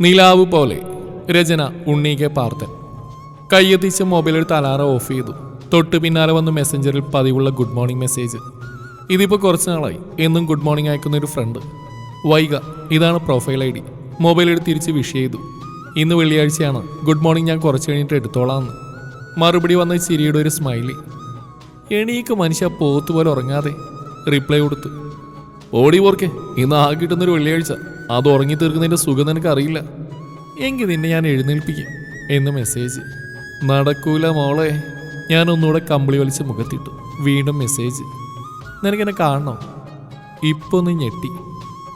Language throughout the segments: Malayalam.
നിലാവ് പോലെ. രചന ഉണ്ണി കെ പാർത്തൻ. കയ്യെത്തിച്ച് മൊബൈലിൽ തലാറ ഓഫ് ചെയ്തു. തൊട്ട് പിന്നാലെ വന്ന് മെസ്സഞ്ചറിൽ പതിവുള്ള ഗുഡ് മോർണിംഗ് മെസ്സേജ് ഇതിപ്പോൾ കുറച്ച് നാളായി. എന്നും ഗുഡ് മോർണിംഗ് അയക്കുന്ന ഒരു ഫ്രണ്ട് വൈക ഇതാണ് പ്രൊഫൈൽ ഐ ഡി എടുത്ത് തിരിച്ച് വിഷ് ചെയ്തു. ഇന്ന് വെള്ളിയാഴ്ചയാണ്. ഗുഡ് മോർണിംഗ് ഞാൻ കുറച്ച് കഴിഞ്ഞിട്ട് എടുത്തോളാന്ന്. മറുപടി വന്ന ചിരിയുടെ ഒരു സ്മൈലി എണീക്ക് മനുഷ്യ പോത്തുപോലെ ഉറങ്ങാതെ. റിപ്ലൈ കൊടുത്തു. ഓടി പോർക്കെ ഇന്ന് ആകെ കിട്ടുന്നൊരു വെള്ളിയാഴ്ച. അത് ഉറങ്ങി തീർക്കുന്നതിന്റെ സുഖം നിനക്ക് അറിയില്ല എങ്കിൽ നിന്നെ ഞാൻ എഴുന്നേൽപ്പിക്കും എന്ന് മെസ്സേജ് നടക്കൂല മോളെ ഞാൻ ഒന്നുകൂടെ കമ്പിളി വലിച്ച് മുഖത്തിട്ടു. വീണ്ടും മെസ്സേജ് നിനക്കെന്നെ കാണണോ? ഇപ്പൊ ഒന്ന് ഞെട്ടി.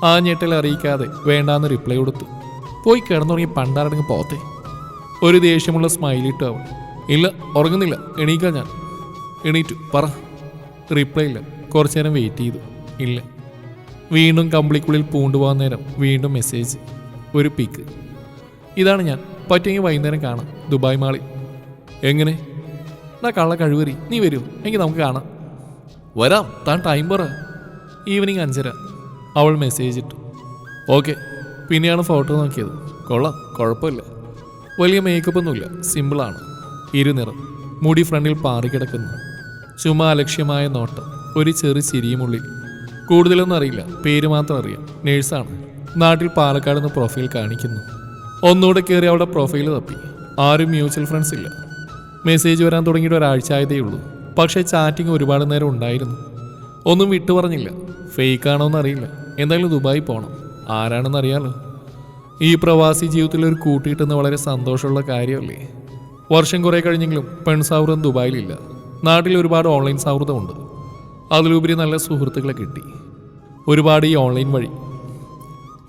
ആ ഞെട്ടൽ അറിയിക്കാതെ വേണ്ടാന്ന് റിപ്ലൈ കൊടുത്തു. പോയി കിടന്നുറങ്ങി പണ്ടാരടങ്ങ് പോത്തെ. ഒരു ദേഷ്യമുള്ള സ്മൈലിട്ടു അവൾ. ഇല്ല ഉറങ്ങുന്നില്ല. എണീക്കാം ഞാൻ. എണീറ്റു പറ. റിപ്ലൈ ഇല്ല. കുറച്ചു നേരം വെയിറ്റ് ചെയ്തു. ഇല്ല. വീണ്ടും കമ്പിളിക്കുള്ളിൽ പൂണ്ടുപോകാൻ നേരം വീണ്ടും മെസ്സേജ് ഒരു പിക്ക് ഇതാണ് ഞാൻ. പറ്റുമെങ്കിൽ വൈകുന്നേരം കാണാം. ദുബായ് മാളി എങ്ങനെ? എന്നാ കള്ള കഴിവറി. നീ വരൂ. എങ്കിൽ നമുക്ക് കാണാം. വരാം. താൻ ടൈം പറ. ഈവനിങ് അഞ്ചര. അവൾ മെസ്സേജ് ഇട്ടു. ഓക്കെ പിന്നെയാണ് ഫോട്ടോ നോക്കിയത്. കൊള്ളാം. കുഴപ്പമില്ല. വലിയ മേക്കപ്പൊന്നുമില്ല സിമ്പിളാണ് ഇരുനിറം മുടി ഫ്രണ്ടിൽ പാറിക്കിടക്കുന്നു. ചുമ അലക്ഷ്യമായ നോട്ടം. ഒരു ചെറു ചിരിയുമുള്ളിൽ കൂടുതലൊന്നും അറിയില്ല. പേര് മാത്രം അറിയാം. നേഴ്സാണ് നാട്ടിൽ പാലക്കാട് എന്ന പ്രൊഫൈൽ കാണിക്കുന്നു. ഒന്നുകൂടെ കയറി അവളുടെ പ്രൊഫൈൽ തപ്പി. ആരും മ്യൂച്വൽ ഫ്രണ്ട്സ് ഇല്ല. മെസ്സേജ് വരാൻ തുടങ്ങിയിട്ട് ഒരാഴ്ച ആയതേ ഉള്ളൂ. പക്ഷേ ചാറ്റിംഗ് ഒരുപാട് നേരം ഉണ്ടായിരുന്നു. ഒന്നും വിട്ടു പറഞ്ഞില്ല. ഫേക്ക് ആണോ എന്നറിയില്ല എന്തായാലും ദുബായി പോകണം ആരാണെന്ന് അറിയാലോ. ഈ പ്രവാസി ജീവിതത്തിൽ ഒരു കൂട്ടിയിട്ടെന്ന് വളരെ സന്തോഷമുള്ള കാര്യമല്ലേ? വർഷം കുറേ കഴിഞ്ഞെങ്കിലും പെൺസൗഹൃദം ദുബായിലില്ല. നാട്ടിൽ ഒരുപാട് ഓൺലൈൻ സൗഹൃദമുണ്ട്. അതിലുപരി നല്ല സുഹൃത്തുക്കളെ കിട്ടി. ഒരുപാട് ഈ ഓൺലൈൻ വഴി.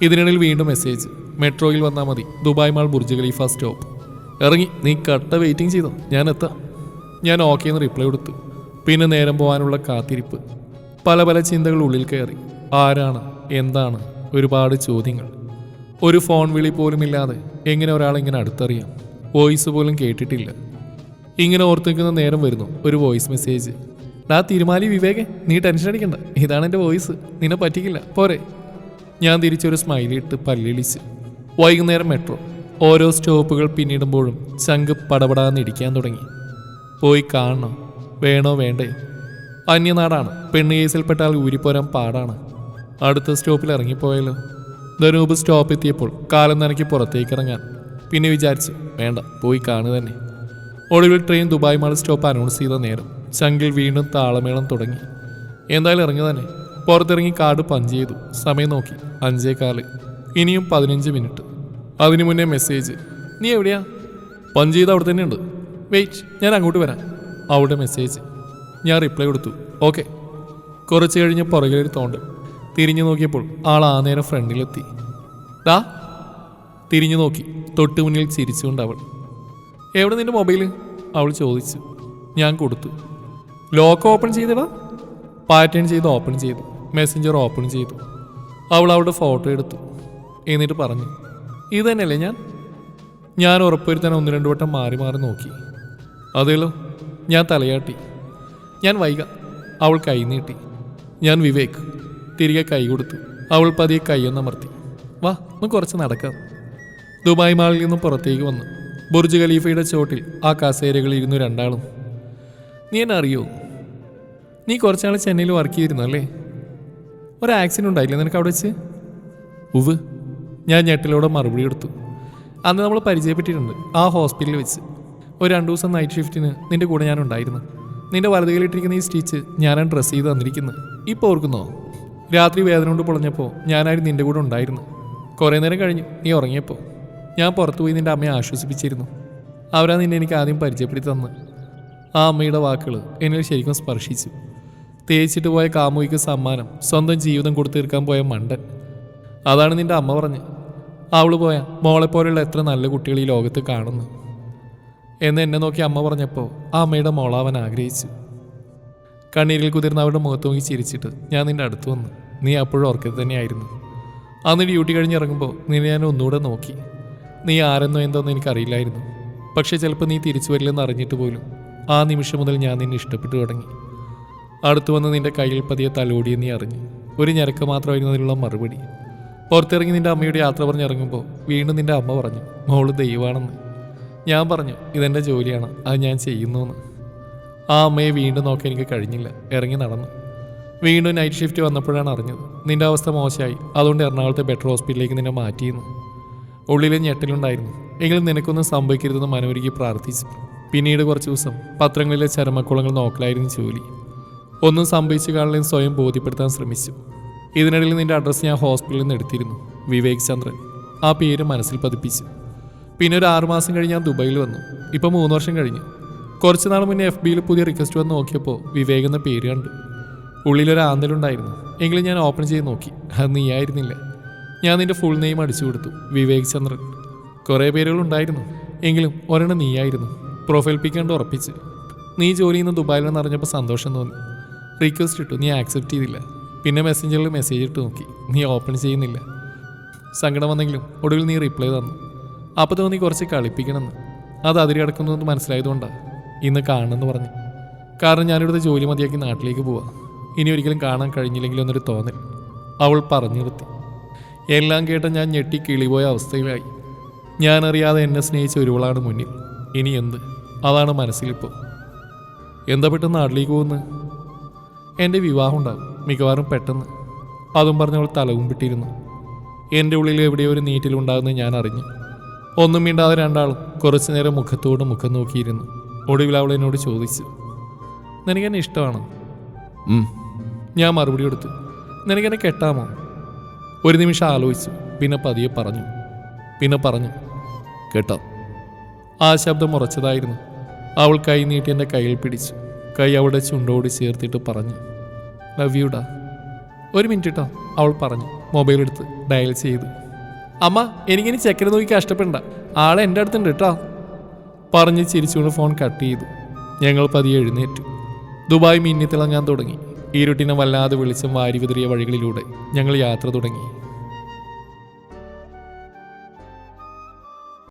ഇതിനിടയിൽ വീണ്ടും മെസ്സേജ്. മെട്രോയിൽ വന്നാൽ മതി. Dubai mall Burj Khalifa stop. ഇറങ്ങി. നീ കട്ട വെയിറ്റിംഗ് ചെയ്തോ? ഞാൻ എത്താം. ഞാൻ ഓക്കെ എന്ന് റിപ്ലൈ കൊടുത്തു. പിന്നെ നേരം പോകാനുള്ള കാത്തിരിപ്പ്. പല പല ചിന്തകൾ ഉള്ളിൽ കയറി. ആരാണ്? എന്താണ്? ഒരുപാട് ചോദ്യങ്ങൾ. ഒരു ഫോൺ വിളി പോലും ഇല്ലാതെ എങ്ങനെ ഒരാളിങ്ങനെ അടുത്തറിയാം? വോയിസ് പോലും കേട്ടിട്ടില്ല. ഇങ്ങനെ ഓർത്തിരിക്കുന്ന നേരം വരുന്നു. ഒരു വോയിസ് മെസ്സേജ്. ഡാ തിരുമാലി വിവേകേ നീ ടെൻഷൻ അടിക്കണ്ട. ഇതാണ് എന്റെ വോയിസ്. നിന്നെ പറ്റിക്കില്ല. പോരെ. ഞാൻ തിരിച്ചൊരു സ്മൈലിട്ട് പല്ലിളിച്ച്. വൈകുന്നേരം മെട്രോ ഓരോ സ്റ്റോപ്പുകൾ പിന്നിടുമ്പോഴും ചങ്ക് പടപടാന്ന് ഇടിക്കാൻ തുടങ്ങി. പോയി കാണണം. വേണോ വേണ്ടേ? അന്യനാടാണ്. പെണ്ണ് കേസിൽപ്പെട്ടാൽ ഊരിപ്പോരാൻ പാടാണ്. അടുത്ത സ്റ്റോപ്പിൽ ഇറങ്ങിപ്പോയല്ലോ ധനൂപ് സ്റ്റോപ്പ് എത്തിയപ്പോൾ കാലം നനയ്ക്ക് പുറത്തേക്ക് ഇറങ്ങാൻ. പിന്നെ വിചാരിച്ചു വേണ്ട പോയി കാണുക തന്നെ. ഒടുവിൽ train Dubai mall stop announce ചെയ്ത നേരം ചങ്കിൽ വീണ്ടും താളമേളം തുടങ്ങി. എന്തായാലും ഇറങ്ങി തന്നെ പുറത്തിറങ്ങി കാർഡ് പഞ്ച് ചെയ്തു. സമയം നോക്കി. അഞ്ചേ കാൽ. ഇനിയും പതിനഞ്ച് മിനിറ്റ്. അതിനു മുന്നേ മെസ്സേജ്. നീ എവിടെയാ? പഞ്ച് ചെയ്ത് അവിടെ തന്നെ ഉണ്ട് വെയിറ്റ്. ഞാൻ അങ്ങോട്ട് വരാം. അവിടെ മെസ്സേജ്. ഞാൻ റിപ്ലൈ കൊടുത്തു. ഓക്കെ. കുറച്ച് കഴിഞ്ഞ് പുറകിലൊരു തോണ്ട്. തിരിഞ്ഞു നോക്കിയപ്പോൾ ആൾ ആ നേരം ഫ്രണ്ടിലെത്തി. ദാ. തിരിഞ്ഞു നോക്കി. തൊട്ടു മുന്നിൽ ചിരിച്ചുകൊണ്ട് അവൾ. എവിടെ നിന്റെ മൊബൈൽ അവൾ ചോദിച്ചു. ഞാൻ കൊടുത്തു. ലോക്ക് ഓപ്പൺ ചെയ്തിടാ പാറ്റേൺ ചെയ്ത് ഓപ്പൺ ചെയ്തു. മെസ്സഞ്ചർ ഓപ്പൺ ചെയ്തു. അവൾ അവളുടെ ഫോട്ടോ എടുത്തു. എന്നിട്ട് പറഞ്ഞു ഇത് തന്നെയല്ലേ ഞാൻ? ഞാൻ ഉറപ്പുവരുത്താൻ ഒന്ന് രണ്ട് വട്ടം മാറി മാറി നോക്കി. അതേലോ ഞാൻ തലയാട്ടി. ഞാൻ വൈക. അവൾ കൈ നീട്ടി. ഞാൻ വിവേക്. തിരികെ കൈ കൊടുത്തു. അവൾ പതിയെ കൈയൊന്നമർത്തി വാ ഒന്ന് കുറച്ച് നടക്കാം. ദുബായ് മാളിൽ നിന്നും പുറത്തേക്ക് വന്നു. ബുർജ് ഖലീഫയുടെ ചോട്ടിൽ ആ കസേരകളിൽ ഇരുന്നു രണ്ടാളും. നീ എന്നെ അറിയോ? നീ കുറച്ചാൾ ചെന്നൈയിൽ വർക്ക് ചെയ്തിരുന്നു അല്ലേ? ഒരു ആക്സിഡന്റ് ഉണ്ടായില്ലേ നിനക്ക് അവിടെ വെച്ച്? ഉവ് ഞാൻ ഞെട്ടിലൂടെ മറുപടി എടുത്തു അന്ന് നമ്മൾ പരിചയപ്പെട്ടിട്ടുണ്ട് ആ ഹോസ്പിറ്റലിൽ വെച്ച്. ഒരു രണ്ട് ദിവസം നൈറ്റ് ഷിഫ്റ്റിന് നിന്റെ കൂടെ ഞാൻ ഉണ്ടായിരുന്നു. നിന്റെ വലതുകയിലിട്ടിരിക്കുന്ന ഈ സ്റ്റിച്ച് ഞാനാണ് ഡ്രസ്സ് ചെയ്ത് തന്നിരിക്കുന്നത്. ഇപ്പോൾ ഓർക്കുന്നോ? രാത്രി വേദന കൊണ്ട് പൊളഞ്ഞപ്പോൾ ഞാനായിരുന്നു നിന്റെ കൂടെ ഉണ്ടായിരുന്നു കുറേ നേരം കഴിഞ്ഞു നീ ഉറങ്ങിയപ്പോൾ ഞാൻ പുറത്തു പോയി നിന്റെ അമ്മയെ ആശ്വസിപ്പിച്ചിരുന്നു. അവരാ നിന്നെ എനിക്ക് ആദ്യം പരിചയപ്പെടുത്തി തന്ന് ആ അമ്മയുടെ വാക്കുകൾ എന്നെ ശരിക്കും സ്പർശിച്ചു. തേച്ചിട്ട് പോയ കാമുകിക്ക് സമ്മാനം. സ്വന്തം ജീവിതം കൊടുത്തു തീർക്കാൻ പോയ മണ്ടൻ. അതാണ് നിന്റെ അമ്മ പറഞ്ഞ്. അവൾ പോയ മോളെപ്പോലെയുള്ള എത്ര നല്ല കുട്ടികൾ ഈ ലോകത്ത് കാണുന്നു. എന്ന് എന്നെ നോക്കി അമ്മ പറഞ്ഞപ്പോൾ ആ അമ്മയുടെ മോളാവൻ ആഗ്രഹിച്ചു. കണ്ണീരിൽ കുതിർന്ന അവരുടെ മുഖത്ത് നോക്കി ചിരിച്ചിട്ട് ഞാൻ നിന്റെ അടുത്ത് വന്നു. നീ അപ്പോഴും ഓർക്കത് തന്നെയായിരുന്നു. അന്ന് ഡ്യൂട്ടി കഴിഞ്ഞ് ഇറങ്ങുമ്പോൾ നിന്നെ ഞാൻ ഒന്നുകൂടെ നോക്കി. നീ ആരെന്നോ എന്തോന്ന് എനിക്കറിയില്ലായിരുന്നു. പക്ഷേ ചിലപ്പോൾ നീ തിരിച്ചു വരില്ലെന്ന് അറിഞ്ഞിട്ട് പോലും ആ നിമിഷം മുതൽ ഞാൻ നിന്നെ ഇഷ്ടപ്പെട്ടു തുടങ്ങി. അടുത്തു വന്ന് നിന്റെ കയ്യിൽ പതിയെ തലോടി നീ അറിഞ്ഞു. ഒരു ഞരക്ക് മാത്രമായിരുന്നു അതിനുള്ള മറുപടി. പുറത്തിറങ്ങി നിന്റെ അമ്മയുടെ യാത്ര പറഞ്ഞ് ഇറങ്ങുമ്പോൾ വീണ്ടും നിന്റെ അമ്മ പറഞ്ഞു മോൾ ദൈവമാണെന്ന്. ഞാൻ പറഞ്ഞു ഇതെന്റെ ജോലിയാണ് അത് ഞാൻ ചെയ്യുന്നുവെന്ന്. ആ അമ്മയെ വീണ്ടും നോക്കാൻ എനിക്ക് കഴിഞ്ഞില്ല ഇറങ്ങി നടന്നു. വീണ്ടും നൈറ്റ് ഷിഫ്റ്റ് വന്നപ്പോഴാണ് അറിഞ്ഞത് നിന്റെ അവസ്ഥ മോശമായി അതുകൊണ്ട് എറണാകുളത്തെ ബെറ്റർ ഹോസ്പിറ്റലിലേക്ക് നിന്നെ മാറ്റിയെന്ന്. ഉള്ളിലെ ഞെട്ടലുണ്ടായിരുന്നു എങ്കിലും നിനക്കൊന്നും സംഭവിക്കരുതെന്ന് മനോരിക്ക് പ്രാർത്ഥിച്ചു. പിന്നീട് കുറച്ച് ദിവസം പത്രങ്ങളിലെ ചരമക്കുളങ്ങൾ നോക്കലായിരുന്നു ജോലി. ഒന്നും സംഭവിച്ചു കാണില്ലെന്ന് സ്വയം ബോധ്യപ്പെടുത്താൻ ശ്രമിച്ചു. ഇതിനിടയിൽ നിന്റെ അഡ്രസ്സ് ഞാൻ ഹോസ്പിറ്റലിൽ നിന്ന് എടുത്തിരുന്നു വിവേക് ചന്ദ്രൻ. ആ പേര് മനസ്സിൽ പതിപ്പിച്ചു. പിന്നെ ഒരു ആറുമാസം കഴിഞ്ഞ് ഞാൻ ദുബായിൽ വന്നു. ഇപ്പം മൂന്ന് വർഷം കഴിഞ്ഞു. കുറച്ച് നാൾ മുന്നേ എഫ് ബിയിൽ പുതിയ റിക്വസ്റ്റ് വന്ന് നോക്കിയപ്പോൾ വിവേക് എന്ന പേര് കണ്ടു. ഉള്ളിലൊരു ആന്തലുണ്ടായിരുന്നു എങ്കിലും ഞാൻ ഓപ്പൺ ചെയ്ത് നോക്കി. അത് നീയായിരുന്നില്ല. ഞാൻ നിന്റെ ഫുൾ നെയിം അടിച്ചു കൊടുത്തു വിവേക് ചന്ദ്രൻ. കുറേ പേരുകളുണ്ടായിരുന്നു എങ്കിലും ഒരെണ്ണം നീയായിരുന്നു. പ്രൊഫൈൽ പിക്ക് കണ്ട് ഉറപ്പിച്ച്. നീ ജോലി ചെയ്യുന്ന ദുബായിൽ നിന്ന് അറിഞ്ഞപ്പോൾ സന്തോഷം തോന്നി. റിക്വസ്റ്റ് ഇട്ടു. നീ ആക്സെപ്റ്റ് ചെയ്തില്ല. പിന്നെ മെസ്സഞ്ചറിൽ മെസ്സേജ് ഇട്ട് നോക്കി. നീ ഓപ്പൺ ചെയ്യുന്നില്ല. സങ്കടം വന്നെങ്കിലും ഒടുവിൽ നീ റിപ്ലൈ തന്നു. അപ്പോൾ തോന്നി കുറച്ച് കളിപ്പിക്കണമെന്ന്. അത് അതിരി കിടക്കുന്നു എന്ന് മനസ്സിലായതുകൊണ്ടാണ് ഇന്ന് കാണണമെന്ന് പറഞ്ഞു. കാരണം ഞാനിവിടുത്തെ ജോലി മതിയാക്കി നാട്ടിലേക്ക് പോവാം. ഇനി ഒരിക്കലും കാണാൻ കഴിഞ്ഞില്ലെങ്കിലും എന്നൊരു തോന്നൽ അവൾ പറഞ്ഞു നിർത്തി എല്ലാം കേട്ട ഞാൻ ഞെട്ടി കിളിപോയ അവസ്ഥയിലായി. ഞാനറിയാതെ എന്നെ സ്നേഹിച്ച ഒരുവളാണ് മുന്നിൽ. ഇനി എന്ത്? അതാണ് മനസ്സിലിപ്പോൾ എന്താ പെട്ടെന്ന് നാട്ടിലേക്ക് പോകുന്നത്? എന്റെ വിവാഹം ഉണ്ടാവും മിക്കവാറും പെട്ടെന്ന്. അതും പറഞ്ഞവൾ തലകുമ്പിട്ടിരുന്നു എന്റെ ഉള്ളിൽ എവിടെയോ ഒരു നീറ്റിലുണ്ടാകുന്നത് ഞാൻ അറിഞ്ഞു. ഒന്നും മിണ്ടാതെ രണ്ടാളും കുറച്ചു നേരം മുഖത്തോട് മുഖം നോക്കിയിരുന്നു. ഒടുവിൽ അവൾ എന്നോട് ചോദിച്ചു നിനക്കെന്നെ ഇഷ്ടമാണ്? ഞാൻ മറുപടി കൊടുത്തു നിനക്കെന്നെ കെട്ടാമോ? ഒരു നിമിഷം ആലോചിച്ചു പിന്നെ പതിയെ പറഞ്ഞു പിന്നെ പറഞ്ഞു കേട്ടോ. ആ ശബ്ദം ഉറച്ചതായിരുന്നു. അവൾ കൈ നീട്ടി എന്റെ കയ്യിൽ പിടിച്ചു. കൈ അവളുടെ ചുണ്ടോട് ചേർത്തിട്ട് പറഞ്ഞു ലവ് യു ഡാ ഒരു മിനിറ്റ് കേട്ടോ അവൾ പറഞ്ഞു മൊബൈൽ എടുത്ത് ഡയൽ ചെയ്തു. അമ്മ എനിക്കിനി ചെക്കനെ നോക്കി കഷ്ടപ്പെടണ്ട. ആളെ എന്റെ അടുത്തുണ്ട് കേട്ടോ പറഞ്ഞ് ചിരിച്ചുകൊണ്ട് ഫോൺ കട്ട് ചെയ്തു. ഞങ്ങൾ പതിയെ എഴുന്നേറ്റു. ദുബായ് മിന്നിത്തിളങ്ങാൻ തുടങ്ങി. ഇരുട്ടിനെ വല്ലാതെ വെളിച്ചം വാരി വിതറിയ വഴികളിലൂടെ ഞങ്ങൾ യാത്ര തുടങ്ങി.